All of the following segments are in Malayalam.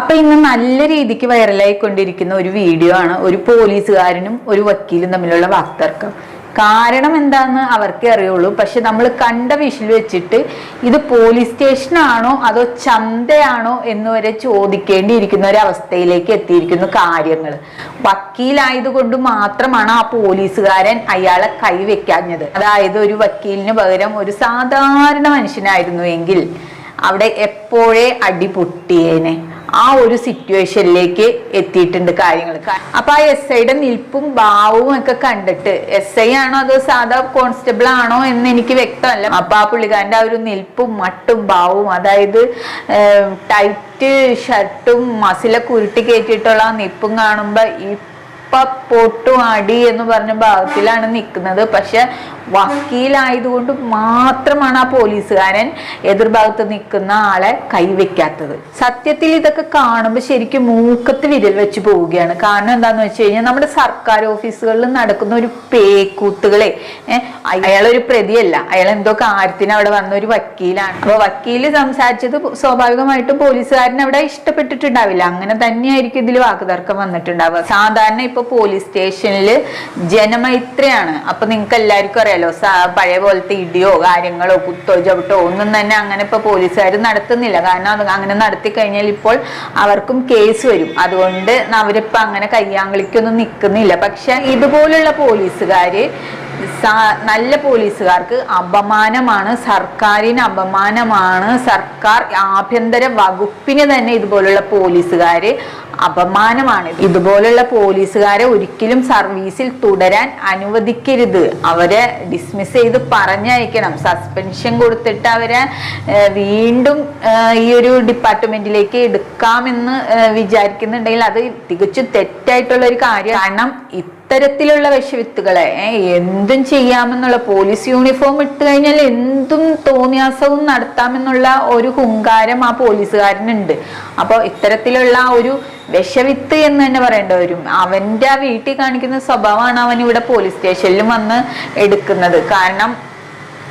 അപ്പൊ ഇന്ന് നല്ല രീതിക്ക് വൈറലായി കൊണ്ടിരിക്കുന്ന ഒരു വീഡിയോ ആണ് ഒരു പോലീസുകാരനും ഒരു വക്കീലും തമ്മിലുള്ള വാക്തർക്കം. കാരണം എന്താന്ന് അവർക്കേ അറിയുള്ളൂ. പക്ഷെ നമ്മൾ കണ്ട വിഷിൽ വെച്ചിട്ട് ഇത് പോലീസ് സ്റ്റേഷനാണോ അതോ ചന്തയാണോ എന്ന് വരെ ചോദിക്കേണ്ടിയിരിക്കുന്ന ഒരു അവസ്ഥയിലേക്ക് എത്തിയിരിക്കുന്നു കാര്യങ്ങൾ വക്കീലായതുകൊണ്ട് മാത്രമാണ് ആ പോലീസുകാരൻ അയാളെ കൈവെക്കാഞ്ഞത്. അതായത് ഒരു വക്കീലിന് പകരം ഒരു സാധാരണ മനുഷ്യനായിരുന്നു എങ്കിൽ അവിടെ എപ്പോഴേ അടി പൊട്ടിയേനെ? ആ ഒരു സിറ്റുവേഷനിലേക്ക് എത്തിയിട്ടുണ്ട് കാര്യങ്ങൾ. അപ്പൊ ആ എസ് ഐയുടെ നിൽപ്പും ഭാവവും ഒക്കെ കണ്ടിട്ട് എസ് ഐ ആണോ അതോ സാധാ കോൺസ്റ്റബിൾ ആണോ എന്ന് എനിക്ക് വ്യക്തമല്ല. അപ്പൊ ആ പുള്ളിക്കാരന്റെ ആ ഒരു നിൽപ്പും മട്ടും ഭാവവും അതായത് ടൈറ്റ് ഷർട്ടും മസിലൊക്കെ ഉരുട്ടി കയറ്റിയിട്ടുള്ള ആ നിൽപ്പും കാണുമ്പോ ഇപ്പൊ പൊട്ടും അടി എന്ന് പറഞ്ഞ ഭാഗത്തിലാണ് നിൽക്കുന്നത്. പക്ഷെ വക്കീലായതുകൊണ്ട് മാത്രമാണ് ആ പോലീസുകാരൻ എതിർഭാഗത്ത് നിൽക്കുന്ന ആളെ കൈവയ്ക്കാത്തത്. സത്യത്തിൽ ഇതൊക്കെ കാണുമ്പോൾ ശരിക്കും മൂക്കത്ത് വിരൽ വെച്ച് പോവുകയാണ്. കാരണം എന്താന്ന് വെച്ച് കഴിഞ്ഞാൽ നമ്മുടെ സർക്കാർ ഓഫീസുകളിൽ നടക്കുന്ന ഒരു പേക്കൂത്തുകളെ അയാളൊരു പ്രതിയല്ല. അയാൾ എന്തോ കാര്യത്തിന് അവിടെ വന്ന ഒരു വക്കീലാണ്. അപ്പൊ വക്കീൽ സംസാരിച്ചത് സ്വാഭാവികമായിട്ടും പോലീസുകാരൻ അവിടെ ഇഷ്ടപ്പെട്ടിട്ടുണ്ടാവില്ല. അങ്ങനെ തന്നെയായിരിക്കും ഇതിൽ വാക്കുതർക്കം വന്നിട്ടുണ്ടാവുക. സാധാരണ ഇപ്പൊ പോലീസ് സ്റ്റേഷനിൽ ജനമൈത്രിയാണ്. അപ്പൊ നിങ്ങൾക്ക് എല്ലാവർക്കും അറിയാലോ സ- പഴയ പോലത്തെ ഇടിയോ കാര്യങ്ങളോ കുത്തോ ചവിട്ടോ ഒന്നും തന്നെ അങ്ങനെ ഇപ്പൊ പോലീസുകാർ നടത്തുന്നില്ല. കാരണം അത് അങ്ങനെ നടത്തി കഴിഞ്ഞാൽ ഇപ്പോൾ അവർക്കും കേസ് വരും. അതുകൊണ്ട് അവരിപ്പോ അങ്ങനെ കയ്യാങ്കളിക്കൊന്നും നിൽക്കുന്നില്ല പക്ഷെ ഇതുപോലുള്ള പോലീസുകാര് നല്ല പോലീസുകാർക്ക് അപമാനമാണ്. സർക്കാരിന് അപമാനമാണ്. സർക്കാർ ആഭ്യന്തര വകുപ്പിന് തന്നെ ഇതുപോലുള്ള പോലീസുകാര് അപമാനമാണ് ഇതുപോലുള്ള പോലീസുകാരെ ഒരിക്കലും സർവീസിൽ തുടരാൻ അനുവദിക്കരുത്. അവരെ ഡിസ്മിസ് ചെയ്ത് പറഞ്ഞയക്കണം. സസ്പെൻഷൻ കൊടുത്തിട്ട് അവരെ വീണ്ടും ഈ ഒരു ഡിപ്പാർട്ട്മെന്റിലേക്ക് എടുക്കാമെന്ന് വിചാരിക്കുന്നുണ്ടെങ്കിൽ അത് തികച്ചും തെറ്റായിട്ടുള്ള ഒരു കാര്യം. കാരണം ഇത്തരത്തിലുള്ള വിഷവിത്തുകളെ എന്തും ചെയ്യാമെന്നുള്ള പോലീസ് യൂണിഫോം ഇട്ട് കഴിഞ്ഞാൽ എന്തും തോന്നിയാസവും നടത്താമെന്നുള്ള ഒരു ഹുങ്കാരം ആ പോലീസുകാരനുണ്ട്. അപ്പോൾ ഇത്തരത്തിലുള്ള ഒരു വിഷവിത്ത് എന്ന് തന്നെ പറയേണ്ടി വരും. അവന്റെ ആ വീട്ടിൽ കാണിക്കുന്ന സ്വഭാവമാണ് അവൻ ഇവിടെ പോലീസ് സ്റ്റേഷനിലും വന്ന് എടുക്കുന്നത്. കാരണം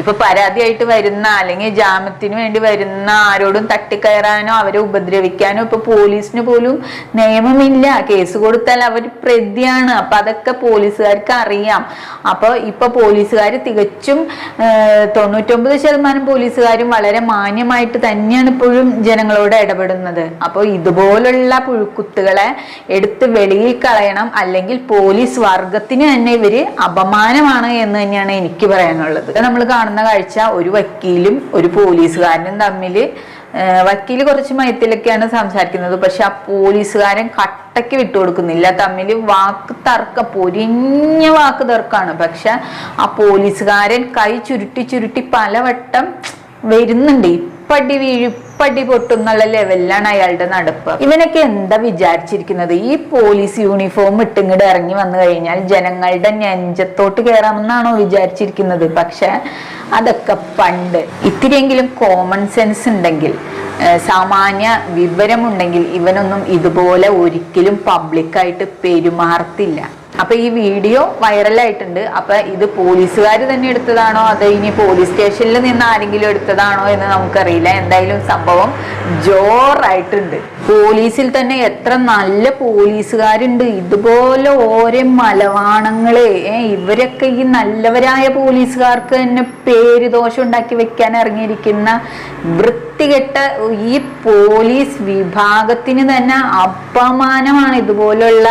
ഇപ്പൊ പരാതിയായിട്ട് വരുന്ന അല്ലെങ്കിൽ ജാമ്യത്തിന് വേണ്ടി വരുന്ന ആരോടും തട്ടിക്കയറാനോ അവരെ ഉപദ്രവിക്കാനോ ഇപ്പൊ പോലീസിന് പോലും നിയമമില്ല. കേസ് കൊടുത്താൽ അവർ പ്രതിയാണ്. അപ്പൊ അതൊക്കെ പോലീസുകാർക്ക് അറിയാം. അപ്പൊ ഇപ്പൊ പോലീസുകാർ തികച്ചും തൊണ്ണൂറ്റൊമ്പത് ശതമാനം പോലീസുകാരും വളരെ മാന്യമായിട്ട് തന്നെയാണ് ഇപ്പോഴും ജനങ്ങളോട് ഇടപെടുന്നത്. അപ്പോൾ ഇതുപോലുള്ള പുഴുക്കുത്തുകളെ എടുത്ത് വെളിയിൽ കളയണം. അല്ലെങ്കിൽ പോലീസ് വർഗത്തിന് തന്നെ ഇവർ അപമാനമാണ് എന്ന് തന്നെയാണ് എനിക്ക് പറയാനുള്ളത്. നമ്മൾ കാണുന്ന കാഴ്ച ഒരു വക്കീലും ഒരു പോലീസുകാരനും തമ്മിൽ വക്കീൽ കുറച്ച് മയത്തിലൊക്കെയാണ് സംസാരിക്കുന്നത്. പക്ഷെ ആ പോലീസുകാരൻ കട്ടയ്ക്ക് വിട്ടുകൊടുക്കുന്നില്ല. തമ്മിൽ വാക്ക് തർക്ക പൊരിഞ്ഞ വാക്ക് തർക്കമാണ് പക്ഷെ ആ പോലീസുകാരൻ കൈ ചുരുട്ടി ചുരുട്ടി പലവട്ടം വരുന്നുണ്ട്. ഇപ്പടി വീഴും പടി പൊട്ടുന്നുള്ള ലെവലിലാണ് അയാളുടെ നടപ്പ്. ഇവനൊക്കെ എന്താ വിചാരിച്ചിരിക്കുന്നത്? ഈ പോലീസ് യൂണിഫോം ഇട്ടിങ്ങോട്ട് ഇറങ്ങി വന്നു കഴിഞ്ഞാൽ ജനങ്ങളുടെ നെഞ്ചത്തോട്ട് കയറാമെന്നാണോ വിചാരിച്ചിരിക്കുന്നത്? പക്ഷെ അതൊക്കെ പണ്ട് ഇത്തിരിയെങ്കിലും കോമൺ സെൻസ് ഉണ്ടെങ്കിൽ സാമാന്യ വിവരമുണ്ടെങ്കിൽ ഇവനൊന്നും ഇതുപോലെ ഒരിക്കലും പബ്ലിക്കായിട്ട് പെരുമാറത്തില്ല. അപ്പൊ ഈ വീഡിയോ വൈറലായിട്ടുണ്ട്. അപ്പൊ ഇത് പോലീസുകാർ തന്നെ എടുത്തതാണോ? അതോ ഇനി പോലീസ് സ്റ്റേഷനിൽ നിന്ന് ആരെങ്കിലും എടുത്തതാണോ എന്ന് നമുക്കറിയില്ല. എന്തായാലും സംഭവം ജോറായിട്ടുണ്ട്. പോലീസിൽ തന്നെ എത്ര നല്ല പോലീസുകാരുണ്ട്. ഇതുപോലെ ഓരോ മലവാണങ്ങളെ ഇവരൊക്കെ ഈ നല്ലവരായ പോലീസുകാർക്ക് തന്നെ പേര് ദോഷം ഉണ്ടാക്കി വെക്കാൻ ഇറങ്ങിയിരിക്കുന്ന വൃത്തികെട്ട ഈ പോലീസ് വിഭാഗത്തിന് തന്നെ അപമാനമാണ് ഇതുപോലുള്ള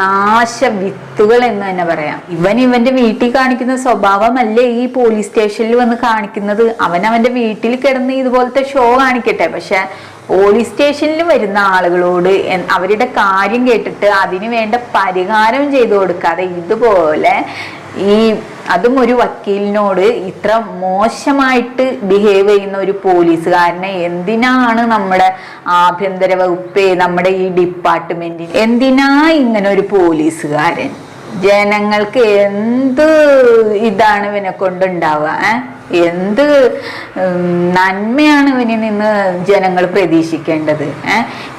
നാശ വിത്തുകൾ എന്ന് തന്നെ പറയാം. ഇവൻ ഇവന്റെ വീട്ടിൽ കാണിക്കുന്ന സ്വഭാവമല്ലേ ഈ പോലീസ് സ്റ്റേഷനിൽ വന്ന് കാണിക്കുന്നത്? അവൻ അവന്റെ വീട്ടിൽ കിടന്ന് ഇതുപോലത്തെ ഷോ കാണിക്കട്ടെ. പക്ഷെ പോലീസ് സ്റ്റേഷനിൽ വരുന്ന ആളുകളോട് അവരുടെ കാര്യം കേട്ടിട്ട് അതിനു വേണ്ട പരിഹാരം ചെയ്തു കൊടുക്കാതെ ഇതുപോലെ ഈ അതും ഒരു വക്കീലിനോട് ഇത്ര മോശമായിട്ട് ബിഹേവ് ചെയ്യുന്ന ഒരു പോലീസുകാരനെ എന്തിനാണ് നമ്മുടെ ആഭ്യന്തര വകുപ്പ് നമ്മുടെ ഈ ഡിപ്പാർട്ട്മെന്റിന് എന്തിനാ ഇങ്ങനെ ഒരു പോലീസുകാരൻ ജനങ്ങൾക്ക് എന്ത് ഇതാണ് ഇവനെ കൊണ്ടുണ്ടാവുക ഏ? എന്ത് നന്മയാണ് ഇവനിൽ നിന്ന് ജനങ്ങൾ പ്രതീക്ഷിക്കേണ്ടത്?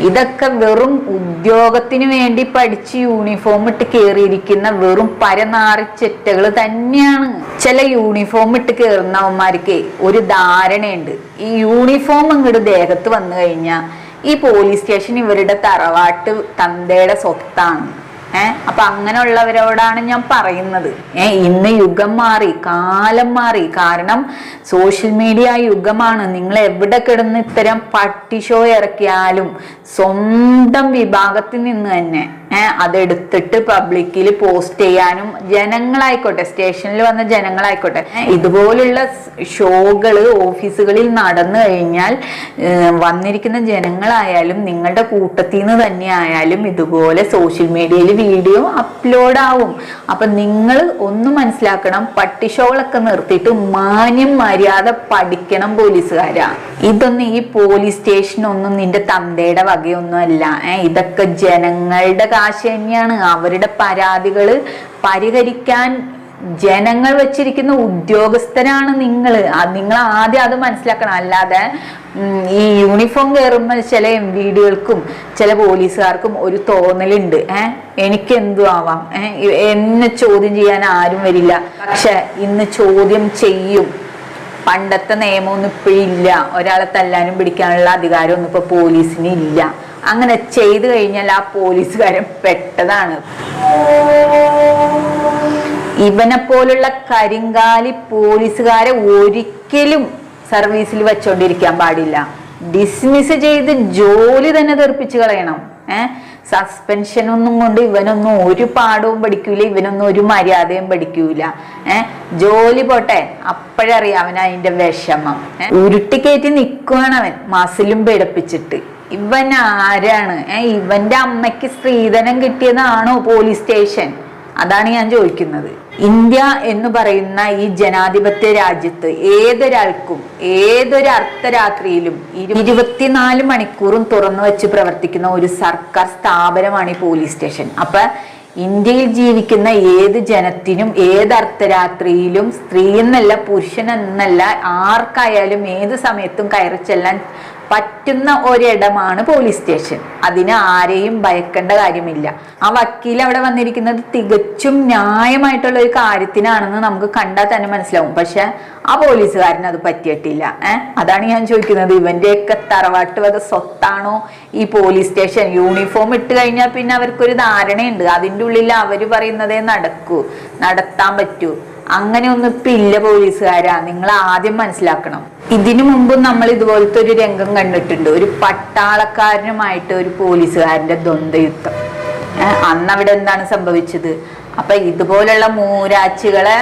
ഇതൊക്കെ വെറും ഉദ്യോഗത്തിന് വേണ്ടി പഠിച്ച് യൂണിഫോം ഇട്ട് കയറിയിരിക്കുന്ന വെറും പരനാറിച്ചെറ്റകൾ തന്നെയാണ്. ചില യൂണിഫോം ഇട്ട് കയറുന്നവന്മാർക്ക് ഒരു ധാരണയുണ്ട്. ഈ യൂണിഫോം ഇങ്ങോട്ട് ദേഹത്ത് വന്നു കഴിഞ്ഞാൽ ഈ പോലീസ് സ്റ്റേഷൻ ഇവരുടെ തറവാട്ട് തന്തയുടെ സ്വത്താണ്. ഏഹ് അപ്പൊ അങ്ങനെയുള്ളവരോടാണ് ഞാൻ പറയുന്നത്. ഏഹ് ഇന്ന് യുഗം മാറി കാലം മാറി. കാരണം സോഷ്യൽ മീഡിയ യുഗമാണ്. നിങ്ങൾ എവിടെ കിടന്ന് ഇത്തരം പട്ടി ഷോ ഇറക്കിയാലും സ്വന്തം വിഭാഗത്തിൽ നിന്ന് തന്നെ അതെടുത്തിട്ട് പബ്ലിക്കിൽ പോസ്റ്റ് ചെയ്യാനും ജനങ്ങളായിക്കോട്ടെ സ്റ്റേഷനിൽ വന്ന ജനങ്ങളായിക്കോട്ടെ. ഇതുപോലുള്ള ഷോകൾ ഓഫീസുകളിൽ നടന്നു കഴിഞ്ഞാൽ വന്നിരിക്കുന്ന ജനങ്ങളായാലും നിങ്ങളുടെ കൂട്ടത്തിൽ നിന്ന് തന്നെ ആയാലും ഇതുപോലെ സോഷ്യൽ മീഡിയയിൽ വീഡിയോ അപ്ലോഡ് ആവും. അപ്പം നിങ്ങൾ ഒന്ന് മനസ്സിലാക്കണം പട്ടി ഷോകളൊക്കെ നിർത്തിയിട്ട് മാന്യം മര്യാദ പഠിക്കണം പോലീസുകാരാ. ഇതൊന്നും ഈ പോലീസ് സ്റ്റേഷനൊന്നും നിന്റെ തന്തയുടെ വകയൊന്നും അല്ല ഇതൊക്കെ ജനങ്ങളുടെ കാശ് തന്നെയാണ് അവരുടെ പരാതികൾ പരിഹരിക്കാൻ ജനങ്ങൾ വെച്ചിരിക്കുന്ന ഉദ്യോഗസ്ഥരാണ് നിങ്ങൾ നിങ്ങൾ ആദ്യം അത് മനസ്സിലാക്കണം. അല്ലാതെ ഈ യൂണിഫോം കയറുമ്പോൾ ചില എം വീടുകൾക്കും ചില പോലീസുകാർക്കും ഒരു തോന്നലുണ്ട്. ഏഹ് എനിക്ക് എന്തു ആവാം ഏഹ് എന്നെ ചോദ്യം ചെയ്യാൻ ആരും വരില്ല. പക്ഷെ ഇന്ന് ചോദ്യം ചെയ്യും. പണ്ടത്തെ നിയമമൊന്നും ഇപ്പോഴില്ല ഒരാളെ തല്ലാനും പിടിക്കാനുള്ള അധികാരമൊന്നും ഇപ്പോൾ പോലീസിന് ഇല്ല. അങ്ങനെ ചെയ്തു കഴിഞ്ഞാൽ ആ പോലീസുകാരൻ പെട്ടതാണ്. ഇവനെ പോലുള്ള കരിങ്കാലി പോലീസുകാരെ ഒരിക്കലും സർവീസിൽ വെച്ചോണ്ടിരിക്കാൻ പാടില്ല. ഡിസ്മിസ് ചെയ്ത് ജോലി തന്നെ തെറിപ്പിച്ച് കളയണം. സസ്പെൻഷൻ ഒന്നും കൊണ്ട് ഇവനൊന്നും ഒരു പാഠവും പഠിക്കൂല ഇവനൊന്നും ഒരു മര്യാദയും പഠിക്കൂല. ഏഹ് ജോലി പോട്ടെ അപ്പോഴറിയാം അവൻ അതിന്റെ വിഷമം? ഉരുട്ടിക്കയറ്റി നിൽക്കുവാണ് അവൻ മസിലും പിടപ്പിച്ചിട്ട്. ഇവൻ ആരാണ് ഇവന്റെ അമ്മയ്ക്ക് സ്ത്രീധനം കിട്ടിയതാണോ പോലീസ് സ്റ്റേഷൻ? അതാണ് ഞാൻ ചോദിക്കുന്നത്. ഇന്ത്യ എന്ന് പറയുന്ന ഈ ജനാധിപത്യ രാജ്യത്ത് ഏതൊരാൾക്കും ഏതൊരു അർദ്ധരാത്രിയിലും ഇരു- ഇരുപത്തിനാല് മണിക്കൂറും തുറന്നു വെച്ച് പ്രവർത്തിക്കുന്ന ഒരു സർക്കാർ സ്ഥാപനമാണ് ഈ പോലീസ് സ്റ്റേഷൻ. അപ്പൊ ഇന്ത്യയിൽ ജീവിക്കുന്ന ഏത് ജനത്തിനും ഏത് അർദ്ധരാത്രിയിലും സ്ത്രീ എന്നല്ല പുരുഷൻ എന്നല്ല ആർക്കായാലും ഏത് സമയത്തും കയറി ചെല്ലാൻ പറ്റുന്ന ഒരിടമാണ് പോലീസ് സ്റ്റേഷൻ. അതിന് ആരെയും ഭയക്കേണ്ട കാര്യമില്ല. ആ വക്കീൽ അവിടെ വന്നിരിക്കുന്നത് തികച്ചും ന്യായമായിട്ടുള്ള ഒരു കാര്യത്തിനാണെന്ന് നമുക്ക് കണ്ടാൽ തന്നെ മനസ്സിലാവും. പക്ഷെ ആ പോലീസുകാരന് അത് പറ്റിയിട്ടില്ല. ഏഹ് അതാണ് ഞാൻ ചോദിക്കുന്നത്. ഇവന്റെയൊക്കെ തറവാട്ട് വക സ്വത്താണോ ഈ പോലീസ് സ്റ്റേഷൻ? യൂണിഫോം ഇട്ട് കഴിഞ്ഞാൽ പിന്നെ അവർക്കൊരു ധാരണയുണ്ട്. അതിന്റെ ഉള്ളിൽ അവർ പറയുന്നതേ നടക്കൂ. നടത്താൻ പറ്റൂ. അങ്ങനെയൊന്നും ഇപ്പൊ ഇല്ല പോലീസുകാരാ. നിങ്ങൾ ആദ്യം മനസ്സിലാക്കണം. ഇതിനു മുമ്പ് നമ്മൾ ഇതുപോലത്തെ ഒരു രംഗം കണ്ടിട്ടുണ്ട്. ഒരു പട്ടാളക്കാരനുമായിട്ട് ഒരു പോലീസുകാരന്റെ ദ്വന്ദ്യുദ്ധം അന്ന് അവിടെ എന്താണ് സംഭവിച്ചത്? അപ്പൊ ഇതുപോലുള്ള മൂരാച്ചികളെ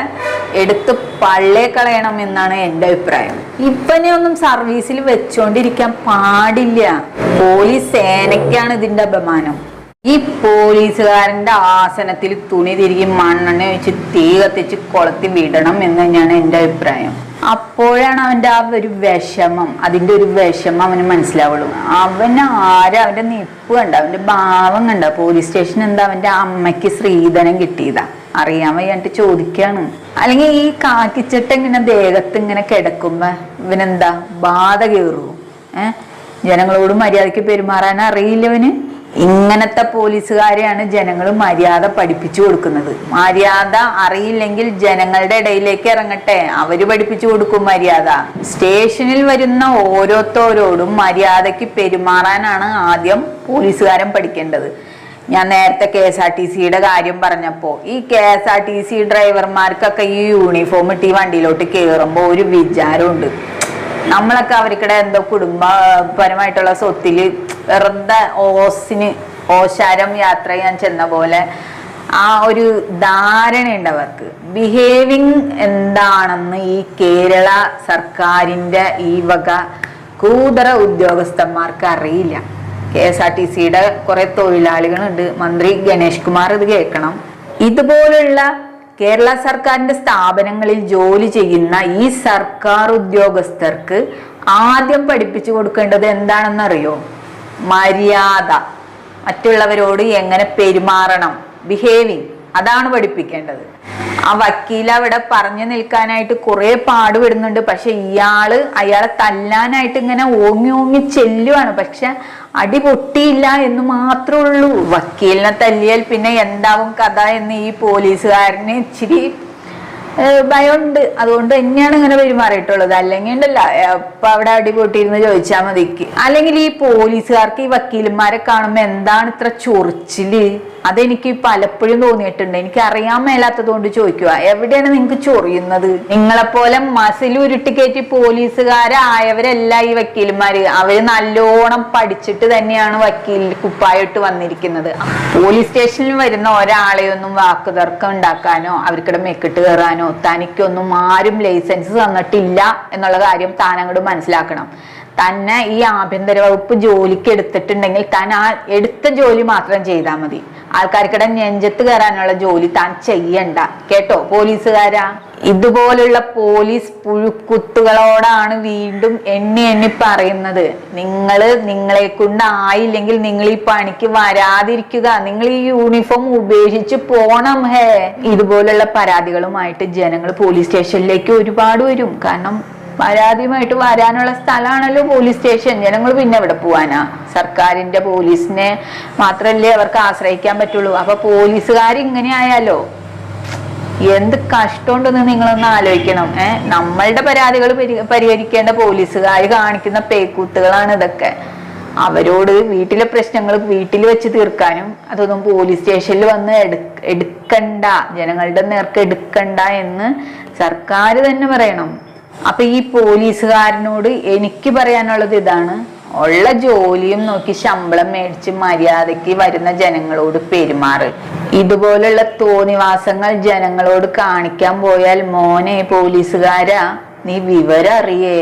എടുത്ത് പള്ളേ കളയണം എന്നാണ് എന്റെ അഭിപ്രായം. ഇപ്പനെ ഒന്നും സർവീസിൽ വെച്ചോണ്ടിരിക്കാൻ പാടില്ല. പോലീസ് സേനയ്ക്കാണ് ഇതിന്റെ അപമാനം. ഈ പോലീസുകാരന്റെ ആസനത്തിൽ തുണി തിരികെ മണ്ണെണ്ണ വെച്ച് തീ കത്തിച്ച് കൊളത്തി വിടണം എന്ന് തന്നെയാണ് എന്റെ അഭിപ്രായം. അപ്പോഴാണ് അവന്റെ ആ ഒരു വിഷമം അതിന്റെ ഒരു വിഷമം അവന് മനസ്സിലാവുള്ളൂ. അവന് ആരും അവന്റെ നിപ്പ് കണ്ട? അവന്റെ ഭാവം കണ്ട? പോലീസ് സ്റ്റേഷൻ എന്താ അവന്റെ അമ്മയ്ക്ക് സ്ത്രീധനം കിട്ടിയതാ? അറിയാൻ വയ്യാണ്ട് ചോദിക്കാണ്. അല്ലെങ്കിൽ ഈ കാക്കിച്ചിട്ട് ഇങ്ങനെ ദേഹത്ത് ഇങ്ങനെ കിടക്കുമ്പോ ഇവനെന്താ? ബാധ കയറൂ ഏഹ് ജനങ്ങളോട് മര്യാദയ്ക്ക് പെരുമാറാൻ അറിയില്ല അറിയില്ലവന് ഇങ്ങനത്തെ പോലീസുകാരെയാണ് ജനങ്ങൾ മര്യാദ പഠിപ്പിച്ചു കൊടുക്കുന്നത്. മര്യാദ അറിയില്ലെങ്കിൽ ജനങ്ങളുടെ ഇടയിലേക്ക് ഇറങ്ങട്ടെ. അവർ പഠിപ്പിച്ചു കൊടുക്കും മര്യാദ. സ്റ്റേഷനിൽ വരുന്ന ഓരോരുത്തരോടും മര്യാദയ്ക്ക് പെരുമാറാനാണ് ആദ്യം പോലീസുകാരൻ പഠിക്കേണ്ടത്. ഞാൻ നേരത്തെ കെ എസ് ആർ ടി സിയുടെ കാര്യം പറഞ്ഞപ്പോ ഈ K S R T C ഡ്രൈവർമാർക്കൊക്കെ ഈ യൂണിഫോം ഇട്ട് ഈ വണ്ടിയിലോട്ട് കയറുമ്പോൾ ഒരു വിചാരമുണ്ട്. നമ്മളൊക്കെ അവർക്കിടെ എന്തോ കുടുംബപരമായിട്ടുള്ള സ്വത്തിൽ വെറുതെ ഓസിന് ഓശാരം യാത്ര ചെയ്യാൻ ചെന്ന പോലെ ആ ഒരു ധാരണയുണ്ട് അവർക്ക്. ബിഹേവിങ് എന്താണെന്ന് ഈ കേരള സർക്കാരിന്റെ ഈ വക കൂതറ ഉദ്യോഗസ്ഥന്മാർക്ക് അറിയില്ല. കെ എസ് ആർ ടി സിയുടെ കുറെ തൊഴിലാളികളുണ്ട്. മന്ത്രി ഗണേഷ് കുമാർ ഇത് കേൾക്കണം. ഇതുപോലുള്ള കേരള സർക്കാരിന്റെ സ്ഥാപനങ്ങളിൽ ജോലി ചെയ്യുന്ന ഈ സർക്കാർ ഉദ്യോഗസ്ഥർക്ക് ആദ്യം പഠിപ്പിച്ചു കൊടുക്കേണ്ടത് എന്താണെന്നറിയോ? മര്യാദ. മറ്റുള്ളവരോട് എങ്ങനെ പെരുമാറണം? ബിഹേവിങ് അതാണ് പഠിപ്പിക്കേണ്ടത്. ആ വക്കീൽ അവിടെ പറഞ്ഞു നിൽക്കാനായിട്ട് കുറെ പാടുപെടുന്നുണ്ട് പക്ഷെ ഇയാൾ അയാളെ തല്ലാനായിട്ട് ഇങ്ങനെ ഓങ്ങി ഓങ്ങി ചെല്ലുവാണ്. പക്ഷെ അടി പൊട്ടിയില്ല എന്ന് മാത്രമേ ഉള്ളൂ. വക്കീലിനെ തല്ലിയാൽ പിന്നെ എന്താവും കഥ എന്ന് ഈ പോലീസുകാരന് ഇച്ചിരി ഭയമുണ്ട്. അതുകൊണ്ട് തന്നെയാണ് ഇങ്ങനെ പെരുമാറിയിട്ടുള്ളത്. അല്ലെങ്കിൽ ഉണ്ടല്ല അപ്പൊ അവിടെ അടിപൊട്ടിയിരുന്ന് ചോദിച്ചാൽ മതിക്ക് അല്ലെങ്കിൽ ഈ പോലീസുകാർക്ക് ഈ വക്കീലന്മാരെ കാണുമ്പോ എന്താണ് ഇത്ര ചൊറിച്ചിൽ? അതെനിക്ക് പലപ്പോഴും തോന്നിയിട്ടുണ്ട്. എനിക്ക് അറിയാൻ മേലാത്തത് കൊണ്ട് ചോദിക്കുക. എവിടെയാണ് നിങ്ങൾക്ക് ചൊറിയുന്നത്? നിങ്ങളെപ്പോലെ മസിൽ ഉരുട്ടിക്കയറ്റി പോലീസുകാരായവരല്ല ഈ വക്കീലന്മാര്. അവർ നല്ലോണം പഠിച്ചിട്ട് തന്നെയാണ് വക്കീൽ കുപ്പായിട്ട് വന്നിരിക്കുന്നത്. പോലീസ് സ്റ്റേഷനിൽ വരുന്ന ഒരാളെയൊന്നും വാക്കുതർക്കം ഉണ്ടാക്കാനോ അവർക്കിടെ മെക്കിട്ട് കയറാനോ തനിക്കൊന്നും ആരും ലൈസൻസ് തന്നിട്ടില്ല എന്നുള്ള കാര്യം താൻ അങ്ങോട്ട് മനസ്സിലാക്കണം. തന്നെ ഈ ആഭ്യന്തര വകുപ്പ് ജോലിക്ക് എടുത്തിട്ടുണ്ടെങ്കിൽ താൻ ആ എടുത്ത ജോലി മാത്രം ചെയ്താൽ മതി. ആൾക്കാർക്കിടെ നെഞ്ചത്ത് കയറാനുള്ള ജോലി താൻ ചെയ്യണ്ട. കേട്ടോ? പോലീസുകാരാ. ഇതുപോലുള്ള പോലീസ് പുഴുക്കുത്തുകളോടാണ് വീണ്ടും എണ്ണി എണ്ണി പറയുന്നത്. നിങ്ങൾ നിങ്ങളെ കൊണ്ട് ആയില്ലെങ്കിൽ നിങ്ങൾ ഈ പണിക്ക് വരാതിരിക്കുക. നിങ്ങൾ ഈ യൂണിഫോം ഉപേക്ഷിച്ച് പോണം ഹേ. ഇതുപോലുള്ള പരാതികളുമായിട്ട് ജനങ്ങൾ പോലീസ് സ്റ്റേഷനിലേക്ക് ഒരുപാട് വരും. കാരണം പരാതിയുമായിട്ട് വരാനുള്ള സ്ഥലമാണല്ലോ പോലീസ് സ്റ്റേഷൻ ജനങ്ങൾ പിന്നെ എവിടെ പോവാനാ? സർക്കാരിന്റെ പോലീസിനെ മാത്രല്ലേ അവർക്ക് ആശ്രയിക്കാൻ പറ്റുള്ളൂ. അപ്പൊ പോലീസുകാർ ഇങ്ങനെ ആയാലോ എന്ത് കഷ്ടമുണ്ടെന്ന് നിങ്ങളൊന്ന് ആലോചിക്കണം ഏർ നമ്മളുടെ പരാതികൾ പരിഹരിക്കേണ്ട പോലീസുകാർ കാണിക്കുന്ന പേക്കൂത്തുകളാണ് ഇതൊക്കെ. അവരോട് വീട്ടിലെ പ്രശ്നങ്ങൾ വീട്ടിൽ വെച്ച് തീർക്കാനും അതൊന്നും പോലീസ് സ്റ്റേഷനിൽ വന്ന് എടു- എടുക്കണ്ട. ജനങ്ങളുടെ നേർക്ക് എടുക്കണ്ട എന്ന് സർക്കാർ തന്നെ പറയണം. അപ്പൊ ഈ പോലീസുകാരനോട് എനിക്ക് പറയാനുള്ളത് ഇതാണ്. ഉള്ള ജോലിയും നോക്കി ശമ്പളം മേടിച്ച് മര്യാദയ്ക്ക് വരുന്ന ജനങ്ങളോട് പെരുമാറ്. ഇതുപോലുള്ള തോന്നിവാസങ്ങൾ ജനങ്ങളോട് കാണിക്കാൻ പോയാൽ മോനെ പോലീസുകാരാ നീ വിവരം അറിയേ